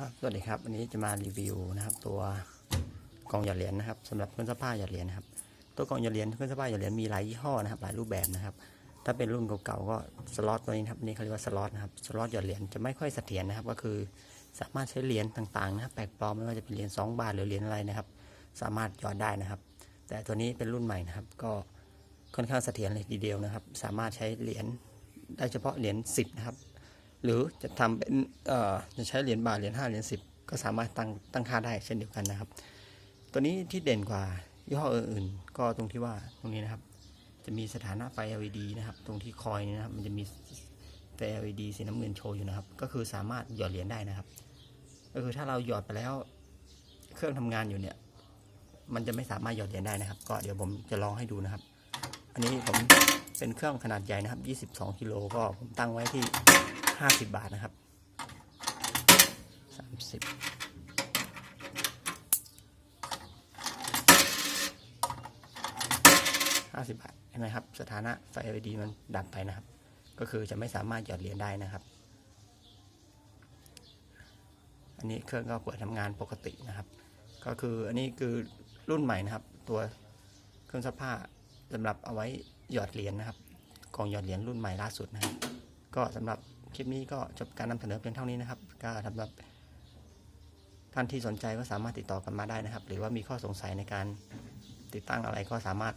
ครับสวัสดีครับวันนี้จะมารีวิวนะครับ ตัวกล่องหยอดเหรียญนะครับสำหรับเครื่องซักผ้าหยอดเหรียญนะครับ ตัวกล่องหยอดเหรียญเครื่องซักผ้าหยอดเหรียญมีหลายยี่ห้อนะครับ หลายรูปแบบนะครับ ถ้าเป็นรุ่นเก่าๆก็สล็อตตัวนี้ครับนี่เขาเรียกว่าสล็อตนะครับสล็อตหยอดเหรียญจะไม่ค่อยเสถียรนะครับ ก็คือสามารถใช้เหรียญต่างๆนะครับแปลกปลอมไม่ว่าจะเป็นเหรียญ2บาทหรือเหรียญอะไรนะครับ สามารถหยอดได้นะครับ แต่ตัวนี้เป็นรุ่นใหม่นะครับ ก็ค่อนข้างเสถียรเลยทีเดียวนะครับ สามารถใช้เหรียญได้เฉพาะเหรียญ10นะครับ หรือจะทำเป็นจะใช้เหรียญบาทเหรียญห้าเหรียญสิบก็สามารถตั้งตั้งค่าได้เช่นเดียวกันนะครับ ตัวนี้ที่เด่นกว่ายี่ห้ออื่นๆ ก็ตรงที่ว่าตรงนี้นะครับ จะมีสถานะไฟ LED นะครับ ตรงที่คอยนี้นะครับ มันจะมีไฟ LED สีน้ำเงินโชว์อยู่นะครับ ก็คือสามารถหยอดเหรียญได้นะครับ ก็คือถ้าเราหยอดไปแล้ว เครื่องทำงานอยู่เนี่ย มันจะไม่สามารถหยอดเหรียญได้นะครับ ก็เดี๋ยวผมจะลองให้ดูนะครับ อันนี้ผมเป็นเครื่องขนาดใหญ่นะครับ 22กิโลก็ผมตั้งไว้ที่ 50บาทนะครับ30 50บาทเห็นไหมครับ สถานะไฟ LED มันดับไปนะครับ ก็คือจะไม่สามารถหยอดเหรียญได้นะครับ อันนี้เครื่องก็เปิดทำงานปกตินะครับ ก็คืออันนี้คือรุ่นใหม่นะครับ ตัวเครื่องซักผ้าสำหรับเอาไว้หยอดเหรียญนะครับกล่องหยอดเหรียญรุ่นใหม่ล่าสุดนะครับ ก็สำหรับ คลิปนี้ก็จบการนำเสนอเพียงเท่านี้นะครับ ก็สำหรับท่านที่สนใจก็สามารถติดต่อกันมาได้นะครับ หรือว่ามีข้อสงสัยในการติดตั้งอะไรก็สามารถ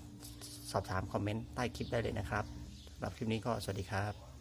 สอบถามคอมเมนต์ใต้คลิปได้เลยนะครับสำหรับคลิปนี้ก็สวัสดีครับ